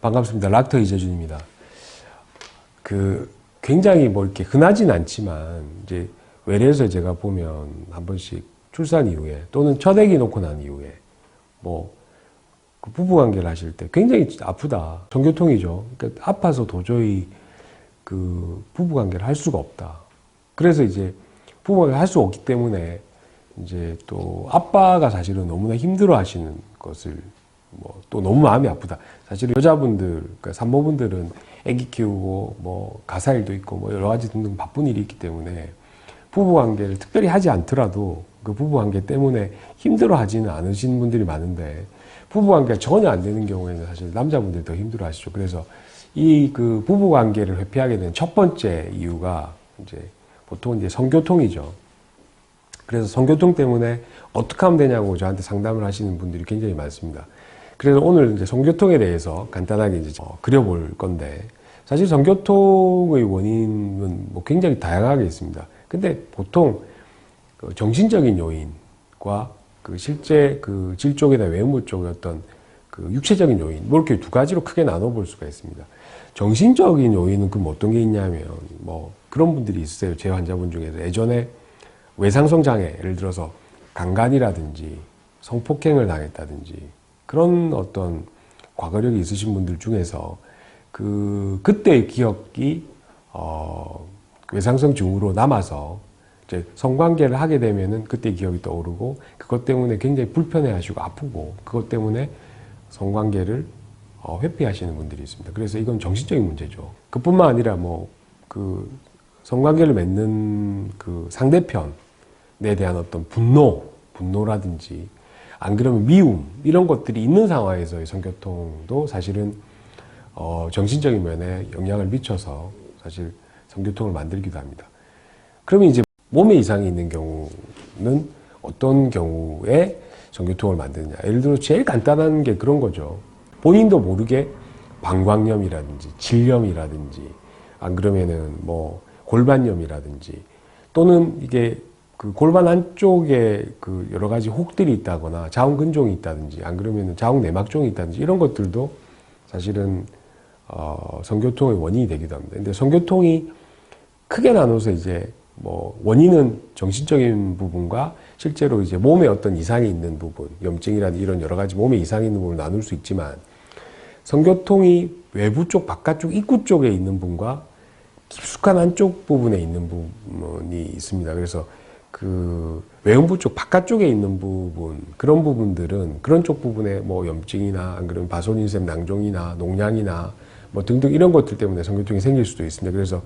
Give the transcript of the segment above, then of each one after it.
반갑습니다. 락터 이재준입니다. 그 굉장히 뭐 이렇게 흔하진 않지만 이제 외래에서 제가 보면 한 번씩 출산 이후에 또는 첫 아기 놓고 난 이후에 뭐 그 부부 관계를 하실 때 굉장히 아프다. 정교통이죠. 그러니까 아파서 도저히 그 부부 관계를 할 수가 없다. 그래서 이제 부부 관계를 할 수 없기 때문에 이제 또 아빠가 사실은 너무나 힘들어 하시는 것을 뭐 또 너무 마음이 아프다. 사실 여자분들, 그러니까 산모분들은 아기 키우고 뭐 가사 일도 있고 뭐 여러 가지 등등 바쁜 일이 있기 때문에 부부 관계를 특별히 하지 않더라도 그 부부 관계 때문에 힘들어 하지는 않으신 분들이 많은데 부부 관계가 전혀 안 되는 경우에는 사실 남자분들이 더 힘들어 하시죠. 그래서 이 그 부부 관계를 회피하게 된 첫 번째 이유가 이제 보통 이제 성교통이죠. 그래서 성교통 때문에 어떻게 하면 되냐고 저한테 상담을 하시는 분들이 굉장히 많습니다. 그래서 오늘 이제 성교통에 대해서 간단하게 이제 어, 그려볼 건데 사실 성교통의 원인은 뭐 굉장히 다양하게 있습니다. 근데 보통 그 정신적인 요인과 그 실제 그 질 쪽이나 외모 쪽의 어떤 그 육체적인 요인, 뭐 이렇게 두 가지로 크게 나눠볼 수가 있습니다. 정신적인 요인은 그럼 어떤 게 있냐면 뭐 그런 분들이 있으세요. 제 환자분 중에서 예전에 외상성 장애, 예를 들어서 강간이라든지 성폭행을 당했다든지 그런 어떤 과거력이 있으신 분들 중에서 그 그때의 기억이 어 외상성 증후로 남아서 이제 성관계를 하게 되면은 그때 기억이 떠오르고 그것 때문에 굉장히 불편해하시고 아프고 그것 때문에 성관계를 어, 회피하시는 분들이 있습니다. 그래서 이건 정신적인 문제죠. 그뿐만 아니라 뭐 그 성관계를 맺는 그 상대편에 대한 어떤 분노, 분노라든지 안 그러면 미움 이런 것들이 있는 상황에서의 성교통도 사실은 어, 정신적인 면에 영향을 미쳐서 사실 성교통을 만들기도 합니다. 그러면 이제 몸에 이상이 있는 경우는 어떤 경우에 성교통을 만드느냐. 예를 들어 제일 간단한 게 그런 거죠. 본인도 모르게 방광염이라든지 질염이라든지 안 그러면은 뭐 골반염이라든지 또는 이게 그 골반 한쪽에 그 여러 가지 혹들이 있다거나 자웅근종이 있다든지 안 그러면은 자웅내막종이 있다든지 이런 것들도 사실은 어, 성교통의 원인이 되기도 합니다. 근데 성교통이 크게 나눠서 이제 뭐 원인은 정신적인 부분과 실제로 이제 몸에 어떤 이상이 있는 부분, 염증이라든 이런 여러 가지 몸에 이상이 있는 부분을 나눌 수 있지만 성교통이 외부 쪽, 바깥쪽 입구 쪽에 있는 부분과 깊숙한 안쪽 부분에 있는 부분이 있습니다. 그래서 그 외음부 쪽, 바깥쪽에 있는 부분, 그런 부분들은 그런 쪽 부분에 뭐 염증이나 안 그러면 바소닌샘 낭종이나 농양이나 뭐 등등 이런 것들 때문에 성교통이 생길 수도 있습니다. 그래서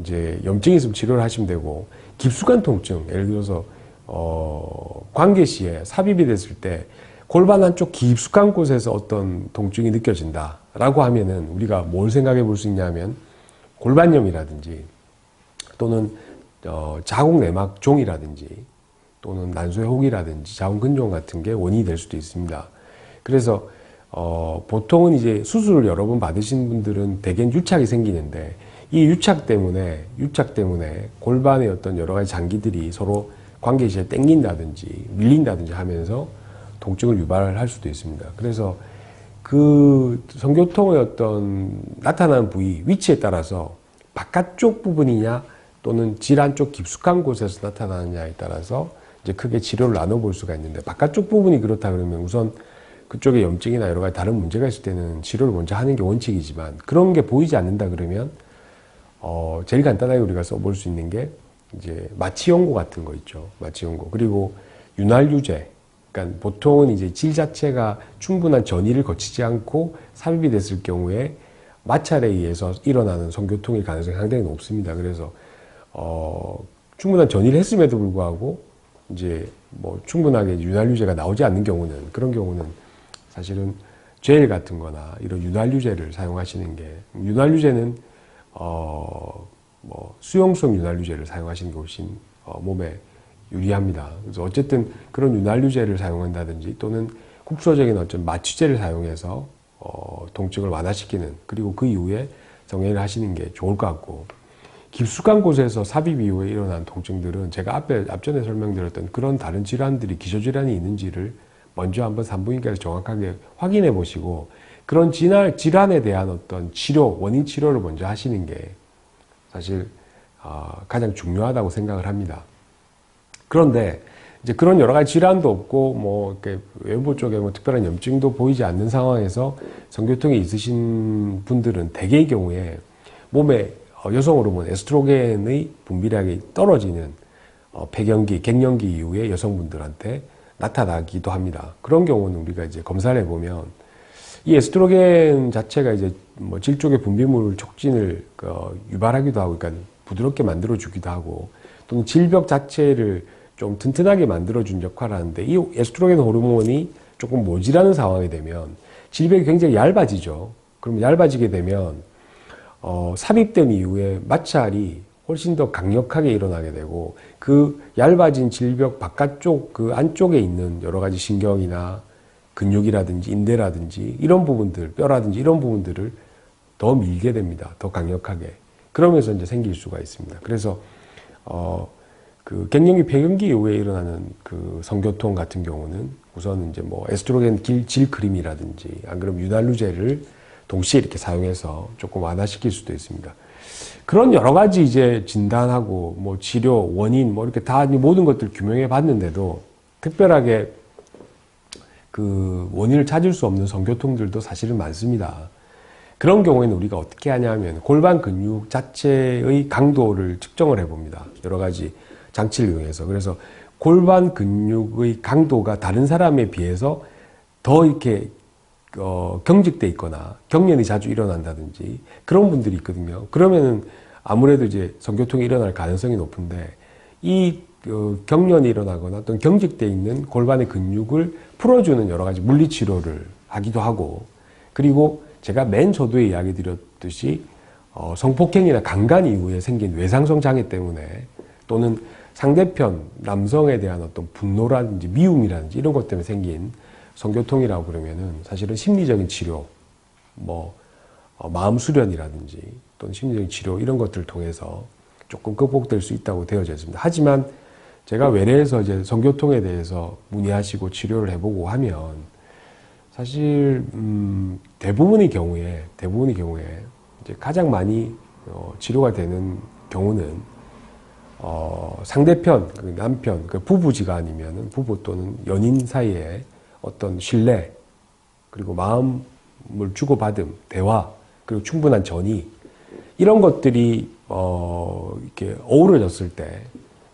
이제 염증이 있으면 치료를 하시면 되고 깊숙한 통증, 예를 들어서 어, 관계 시에 삽입이 됐을 때 골반 한쪽 깊숙한 곳에서 어떤 통증이 느껴진다라고 하면은 우리가 뭘 생각해 볼 수 있냐면 골반염이라든지 또는 어, 자궁내막 종이라든지 또는 난소의 혹이라든지 자궁근종 같은 게 원인이 될 수도 있습니다. 그래서 어, 보통은 이제 수술을 여러 번 받으신 분들은 대개는 유착이 생기는데 이 유착 때문에 유착 때문에 골반의 어떤 여러 가지 장기들이 서로 관계시에 땡긴다든지 밀린다든지 하면서 통증을 유발할 수도 있습니다. 그래서 그 성교통의 어떤 나타나는 부위 위치에 따라서 바깥쪽 부분이냐 또는 질환 쪽 깊숙한 곳에서 나타나느냐에 따라서 이제 크게 치료를 나눠볼 수가 있는데 바깥쪽 부분이 그렇다 그러면 우선 그쪽에 염증이나 여러 가지 다른 문제가 있을 때는 치료를 먼저 하는 게 원칙이지만 그런 게 보이지 않는다 그러면 어, 제일 간단하게 우리가 써볼 수 있는 게 이제 마취연고 같은 거 있죠. 마취연고. 그리고 윤활유제. 그러니까 보통은 이제 질 자체가 충분한 전이를 거치지 않고 삽입이 됐을 경우에 마찰에 의해서 일어나는 성교통일 가능성이 상당히 높습니다. 그래서 어, 충분한 전이를 했음에도 불구하고 이제 뭐 충분하게 윤활유제가 나오지 않는 경우는 그런 경우는 사실은 젤 같은 거나 이런 윤활유제를 사용하시는 게 윤활유제는 어, 뭐 수용성 윤활유제를 사용하시는 게 훨씬 어, 몸에 유리합니다. 그래서 어쨌든 그런 윤활유제를 사용한다든지 또는 국소적인 어떤 마취제를 사용해서 어, 통증을 완화시키는 그리고 그 이후에 정리를 하시는 게 좋을 것 같고 깊숙한 곳에서 삽입 이후에 일어난 통증들은 제가 앞에 앞전에 설명드렸던 그런 다른 질환들이 기저 질환이 있는지를 먼저 한번 산부인과에서 정확하게 확인해 보시고 그런 질환, 질환에 대한 어떤 치료, 원인 치료를 먼저 하시는 게 사실 어, 가장 중요하다고 생각을 합니다. 그런데 이제 그런 여러 가지 질환도 없고 뭐 이렇게 외부 쪽에 뭐 특별한 염증도 보이지 않는 상황에서 성교통이 있으신 분들은 대개의 경우에 몸에 어, 여성으로 보면 에스트로겐의 분비량이 떨어지는 어, 폐경기, 갱년기 이후에 여성분들한테 나타나기도 합니다. 그런 경우는 우리가 이제 검사를 해보면 이 에스트로겐 자체가 이제 뭐 질쪽의 분비물 촉진을 어, 유발하기도 하고, 그러니까 부드럽게 만들어주기도 하고, 또는 질벽 자체를 좀 튼튼하게 만들어준 역할을 하는데, 이 에스트로겐 호르몬이 조금 모질하는 상황이 되면 질벽이 굉장히 얇아지죠. 그러면 얇아지게 되면 어, 삽입된 이후에 마찰이 훨씬 더 강력하게 일어나게 되고 그 얇아진 질벽 바깥쪽 그 안쪽에 있는 여러 가지 신경이나 근육이라든지 인대라든지 이런 부분들 뼈라든지 이런 부분들을 더 밀게 됩니다. 더 강력하게. 그러면서 이제 생길 수가 있습니다. 그래서 어, 그 갱년기 폐경기 이후에 일어나는 그 성교통 같은 경우는 우선 이제 뭐 에스트로겐 길, 질 크림이라든지 안 그러면 유달루제를 동시에 이렇게 사용해서 조금 완화시킬 수도 있습니다. 그런 여러 가지 이제 진단하고 뭐 치료 원인 뭐 이렇게 다 모든 것들 규명해 봤는데도 특별하게 그 원인을 찾을 수 없는 성교통들도 사실은 많습니다. 그런 경우에는 우리가 어떻게 하냐면 골반 근육 자체의 강도를 측정을 해봅니다. 여러 가지 장치를 이용해서. 그래서 골반 근육의 강도가 다른 사람에 비해서 더 이렇게 어, 경직돼 있거나 경련이 자주 일어난다든지 그런 분들이 있거든요. 그러면은 아무래도 이제 성교통이 일어날 가능성이 높은데 이 어, 경련이 일어나거나 또는 경직돼 있는 골반의 근육을 풀어주는 여러 가지 물리 치료를 하기도 하고 그리고 제가 맨 초두에 이야기 드렸듯이 어, 성폭행이나 강간 이후에 생긴 외상성 장애 때문에 또는 상대편 남성에 대한 어떤 분노라든지 미움이라든지 이런 것 때문에 생긴 성교통이라고 그러면은 사실은 심리적인 치료, 뭐 어, 마음 수련이라든지 또는 심리적인 치료 이런 것들을 통해서 조금 극복될 수 있다고 되어져 있습니다. 하지만 제가 외래에서 이제 성교통에 대해서 문의하시고 치료를 해보고 하면 사실 음, 대부분의 경우에 대부분의 경우에 이제 가장 많이 어, 치료가 되는 경우는 어, 상대편 그 남편 그 부부지간이면은 부부 또는 연인 사이에 어떤 신뢰 그리고 마음을 주고받음 대화 그리고 충분한 전이 이런 것들이 어, 이렇게 어우러졌을 때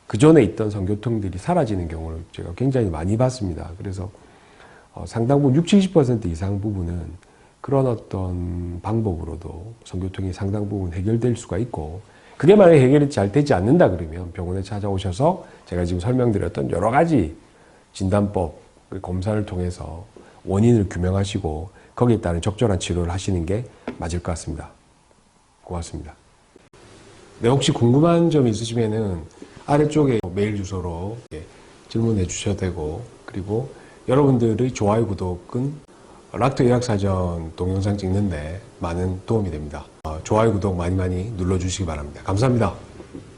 그 전에 있던 성교통들이 사라지는 경우를 제가 굉장히 많이 봤습니다. 그래서 어, 상당 부분 60, 70% 이상 부분은 그런 어떤 방법으로도 성교통이 상당 부분 해결될 수가 있고 그게 만약에 해결이 잘 되지 않는다 그러면 병원에 찾아오셔서 제가 지금 설명드렸던 여러 가지 진단법, 그 검사를 통해서 원인을 규명하시고 거기에 따른 적절한 치료를 하시는 게 맞을 것 같습니다. 고맙습니다. 네, 혹시 궁금한 점 있으시면은 아래쪽에 메일 주소로 예, 질문해 주셔도 되고 그리고 여러분들의 좋아요, 구독은 락토 의학사전 동영상 찍는데 많은 도움이 됩니다. 어, 좋아요, 구독 많이 많이 눌러주시기 바랍니다. 감사합니다.